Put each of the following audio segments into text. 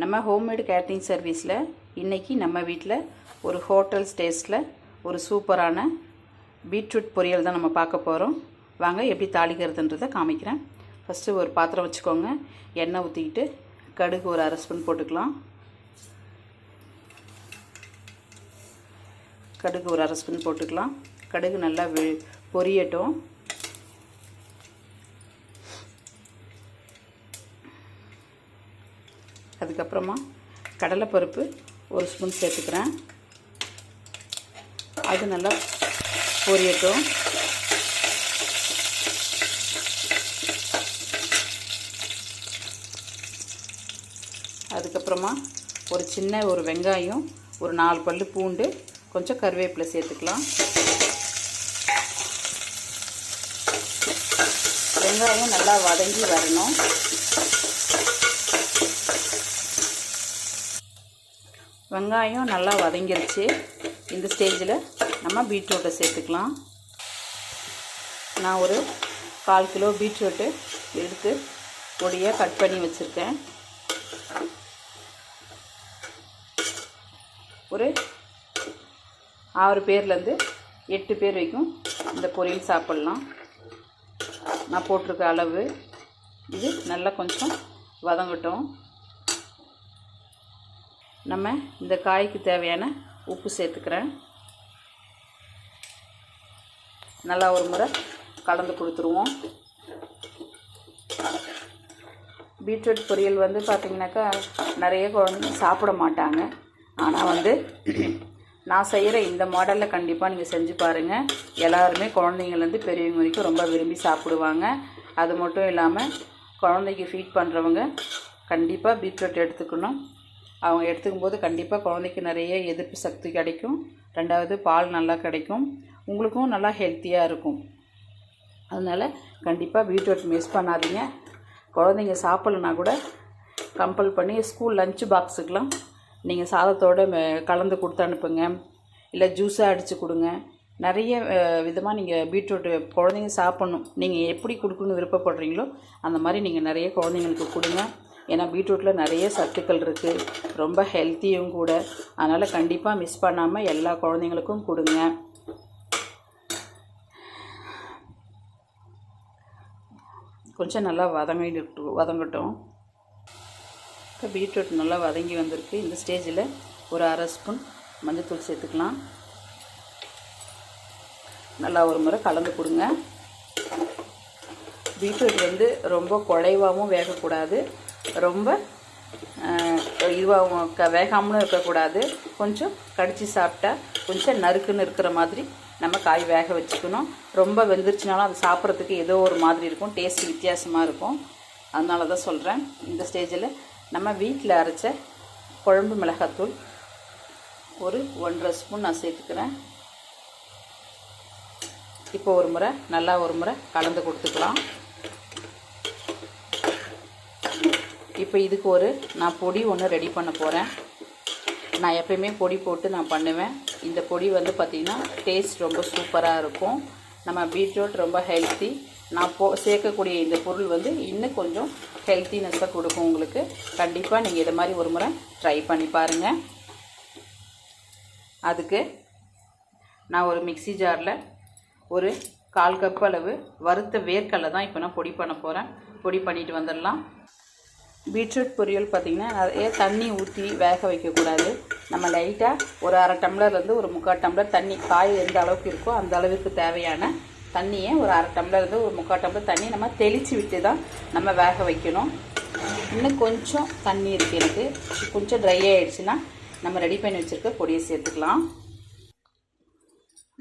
நம்ம homemade catering சர்வீஸில் இன்றைக்கி நம்ம வீட்டில் ஒரு ஹோட்டல் ஸ்டேஸில் ஒரு சூப்பரான பீட்ரூட் பொரியல் தான் நம்ம பார்க்க போகிறோம் வாங்க எப்படி தாளிக்கிறதுன்றதை காமிக்கிறேன். ஃபஸ்ட்டு ஒரு பாத்திரம் வச்சுக்கோங்க. எண்ணெய் ஊற்றிக்கிட்டு கடுகு ஒரு அரை ஸ்பூன் போட்டுக்கலாம். கடுகு ஒரு அரை ஸ்பூன் போட்டுக்கலாம். கடுகு நல்லா வி பொரியட்டும். அதுக்கப்புறமா கடலைப்பருப்பு ஒரு ஸ்பூன் சேர்த்துக்கிறேன். அது நல்லா பொரியட்டும். அதுக்கப்புறமா ஒரு சின்ன ஒரு வெங்காயம் ஒரு நாலு பல்லு பூண்டு கொஞ்சம் கருவேப்பிலை சேர்த்துக்கலாம். வெங்காயம் நல்லா வதங்கி வரணும். வெங்காயம் நல்லா வதங்கிருச்சு. இந்த ஸ்டேஜில் நம்ம பீட்ரூட்டை சேர்த்துக்கலாம். நான் ஒரு கால் கிலோ பீட்ரூட்டு எடுத்து பொடியாக கட் பண்ணி வச்சுருக்கேன். ஒரு ஆறு பேர்லேருந்து எட்டு பேர் வரைக்கும் இந்த பொரியல் சாப்பிட்லாம். நான் போட்டிருக்க அளவு இது நல்லா கொஞ்சம் வதங்கட்டும். நம்ம இந்த காய்க்கு தேவையான உப்பு சேர்த்துக்கிறேன். நல்லா ஒரு முறை கலந்து கொடுத்துருவோம். பீட்ரூட் பொரியல் வந்து பார்த்திங்கனாக்கா நிறைய குழந்தைங்க சாப்பிட மாட்டாங்க. ஆனால் வந்து நான் செய்கிற இந்த மாடலில் கண்டிப்பாக நீங்கள் செஞ்சு பாருங்கள் எல்லாருமே குழந்தைங்கள்லேருந்து பெரியவங்க வரைக்கும் ரொம்ப விரும்பி சாப்பிடுவாங்க. அது மட்டும் இல்லாமல் குழந்தைக்கு ஃபீட் பண்ணுறவங்க கண்டிப்பாக பீட்ரூட் எடுத்துக்கணும். அவங்க எடுத்துக்கும் போது கண்டிப்பாக குழந்தைக்கு நிறைய எதிர்ப்பு சக்தி கிடைக்கும். ரெண்டாவது பால் நல்லா கிடைக்கும். உங்களுக்கும் நல்லா ஹெல்த்தியாக இருக்கும். அதனால் கண்டிப்பாக பீட்ரூட் மிஸ் பண்ணாதீங்க. குழந்தைங்க சாப்பிட்லனா கூட கம்பல் பண்ணி ஸ்கூல் லஞ்ச் பாக்ஸுக்கெலாம் நீங்கள் சாதத்தோடு கலந்து கொடுத்து அனுப்புங்க. இல்லை ஜூஸாக அடித்து கொடுங்க. நிறைய விதமாக நீங்கள் பீட்ரூட் குழந்தைங்க சாப்பிட்ணும். நீங்கள் எப்படி கொடுக்கணும்னு விருப்பப்படுறீங்களோ அந்த மாதிரி நீங்கள் நிறைய குழந்தைங்களுக்கு கொடுங்க. ஏன்னா பீட்ரூட்டில் நிறைய சத்துக்கள் இருக்குது ரொம்ப ஹெல்த்தியும் கூட. அதனால் கண்டிப்பாக மிஸ் பண்ணாமல் எல்லா குழந்தைங்களுக்கும் கொடுங்க. கொஞ்சம் நல்லா வதங்கிட்டு வதங்கட்டும். இப்போ பீட்ரூட் நல்லா வதங்கி வந்திருக்கு. இந்த ஸ்டேஜில் ஒரு அரை ஸ்பூன் மஞ்சத்தூள் சேர்த்துக்கலாம். நல்லா ஒரு முறை கலந்து கொடுங்க. பீட்ரூட் வந்து ரொம்ப குழைவாகவும் வேகக்கூடாது. ரொம்ப இதுவாகவும் க வேகாமலும் இருக்கக்கூடாது. கொஞ்சம் கடித்து சாப்பிட்டா கொஞ்சம் நறுக்குன்னு இருக்கிற மாதிரி நம்ம காய் வேக வச்சுக்கணும். ரொம்ப வெந்துருச்சுனாலும் அது சாப்பிட்றதுக்கு ஏதோ ஒரு மாதிரி இருக்கும். டேஸ்ட் வித்தியாசமாக இருக்கும். அதனால தான் சொல்கிறேன் இந்த ஸ்டேஜில் நம்ம வீட்டில் அரைச்ச குழம்பு மிளகாத்தூள் ஒரு ஒன்றரை ஸ்பூன் நான் சேர்த்துக்கிறேன். இப்போ ஒரு முறை நல்லா ஒரு முறை கலந்து கொடுத்துக்கலாம். இப்போ இதுக்கு ஒரு நான் பொடி ஒன்று ரெடி பண்ண போகிறேன் நான் எப்பயுமே பொடி போட்டு நான் பண்ணுவேன். இந்த பொடி வந்து பார்த்திங்கன்னா டேஸ்ட் ரொம்ப சூப்பராக இருக்கும். நம்ம பீட்ரூட் ரொம்ப ஹெல்த்தி நான் போ சேர்க்கக்கூடிய இந்த பொருள் வந்து இன்னும் கொஞ்சம் ஹெல்த்தினஸ்ஸாக கொடுக்கும் உங்களுக்கு. கண்டிப்பாக நீங்கள் இதை மாதிரி ஒரு முறை ட்ரை பண்ணி பாருங்கள் அதுக்கு நான் ஒரு மிக்ஸி ஜாரில் ஒரு கால் கப் அளவு வறுத்த வேர்க்கடலை தான் இப்போ நான் பொடி பண்ண போகிறேன் பொடி பண்ணிட்டு வந்துடலாம். பீட்ரூட் பொரியல் பார்த்திங்கன்னா நிறைய தண்ணி ஊற்றி வேக வைக்கக்கூடாது. நம்ம லைட்டாக ஒரு அரை டம்ளர்லேருந்து ஒரு முக்கால் டம்ளர் தண்ணி காய் எந்த அளவுக்கு இருக்கோ அந்த அளவுக்கு தேவையான தண்ணியை ஒரு அரை டம்ளர்லேருந்து ஒரு முக்கால் டம்ளர் தண்ணி நம்ம தெளித்து விட்டு தான் நம்ம வேக வைக்கணும். இன்னும் கொஞ்சம் தண்ணி இருக்குது எனக்கு. கொஞ்சம் ட்ரை ஆகிடுச்சுன்னா நம்ம ரெடி பண்ணி வச்சுருக்க பொடியை சேர்த்துக்கலாம்.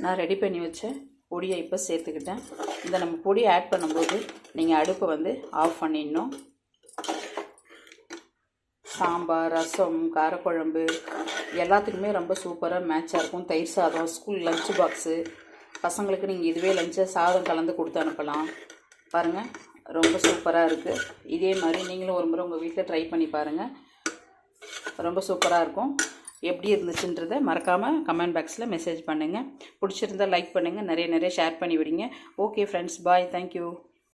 நான் ரெடி பண்ணி வச்ச பொடியை இப்போ சேர்த்துக்கிட்டேன். இந்த நம்ம பொடி ஆட் பண்ணும்போது நீங்கள் அடுப்பை வந்து ஆஃப் பண்ணிடணும். சாம்பார் ரசம் காரக்குழம்பு எல்லாத்துக்குமே ரொம்ப சூப்பராக மேட்சாக இருக்கும். தயிர் சாதம் ஸ்கூல் லஞ்ச் பாக்ஸு பசங்களுக்கு நீங்கள் இதுவே லஞ்சை சாதம் கலந்து கொடுத்து அனுப்பலாம். பாருங்கள் ரொம்ப சூப்பராக இருக்குது இதே மாதிரி நீங்களும் ஒரு முறை உங்கள் வீட்டில் ட்ரை பண்ணி பாருங்கள் ரொம்ப சூப்பராக இருக்கும். எப்படி இருந்துச்சுன்றதை மறக்காமல் கமெண்ட் பாக்ஸில் மெசேஜ் பண்ணுங்கள் பிடிச்சிருந்தா லைக் பண்ணுங்கள் நிறைய நிறைய ஷேர் பண்ணி விடுங்க. Okay friends bye thank you